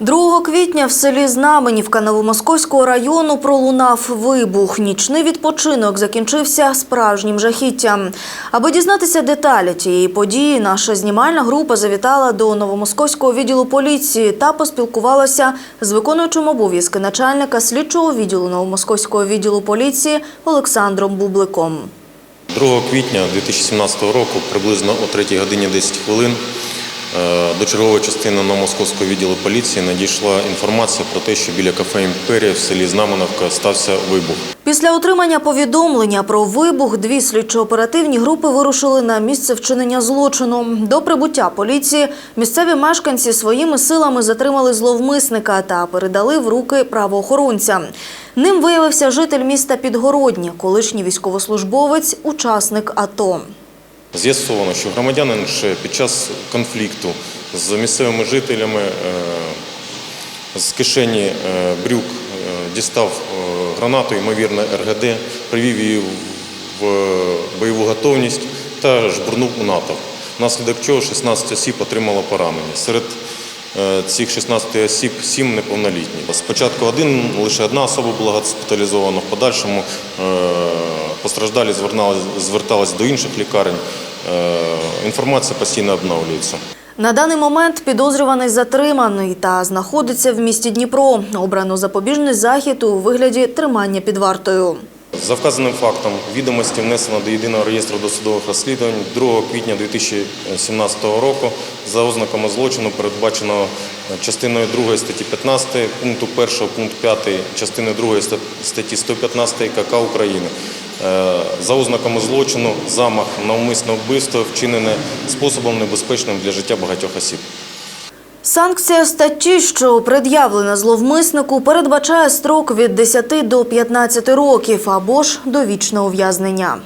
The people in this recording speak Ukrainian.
2 квітня в селі Знаменівка Новомосковського району пролунав вибух. Нічний відпочинок закінчився справжнім жахіттям. Аби дізнатися деталі тієї події, наша знімальна група завітала до Новомосковського відділу поліції та поспілкувалася з виконуючим обов'язки начальника слідчого відділу Новомосковського відділу поліції Олександром Бубликом. 2 квітня 2017 року, приблизно о 3 годині 10 хвилин, до чергової частини Новомосковського відділу поліції надійшла інформація про те, що біля кафе «Імперія» в селі Знаменовка стався вибух. Після отримання повідомлення про вибух дві слідчо-оперативні групи вирушили на місце вчинення злочину. До прибуття поліції місцеві мешканці своїми силами затримали зловмисника та передали в руки правоохоронця. Ним виявився житель міста Підгородні, колишній військовослужбовець, учасник АТО. З'ясовано, що громадянин ще під час конфлікту з місцевими жителями е, з кишені е, брюк е, дістав гранату, ймовірно, РГД, привів її в бойову готовність та жбурнув у натовп. Внаслідок чого 16 осіб отримало поранення. Серед цих 16 осіб 7 неповнолітні. Спочатку один, лише одна особа була госпіталізована, в подальшому постраждалі звертались до інших лікарень. Е, Інформація постійно обновлюється. На даний момент підозрюваний затриманий та знаходиться в місті Дніпро. Обрано запобіжний захід у вигляді тримання під вартою. За вказаним фактом відомості внесено до єдиного реєстру досудових розслідувань 2 квітня 2017 року за ознаками злочину, передбаченого частиною 2 статті 15, пункту 1, пункт 5 частини 2 статті 115 КК України. Е, За ознаками злочину замах на умисне вбивство вчинене способом небезпечним для життя багатьох осіб. Санкція статті, що пред'явлена зловмиснику, передбачає строк від 10 до 15 років або ж довічне ув'язнення.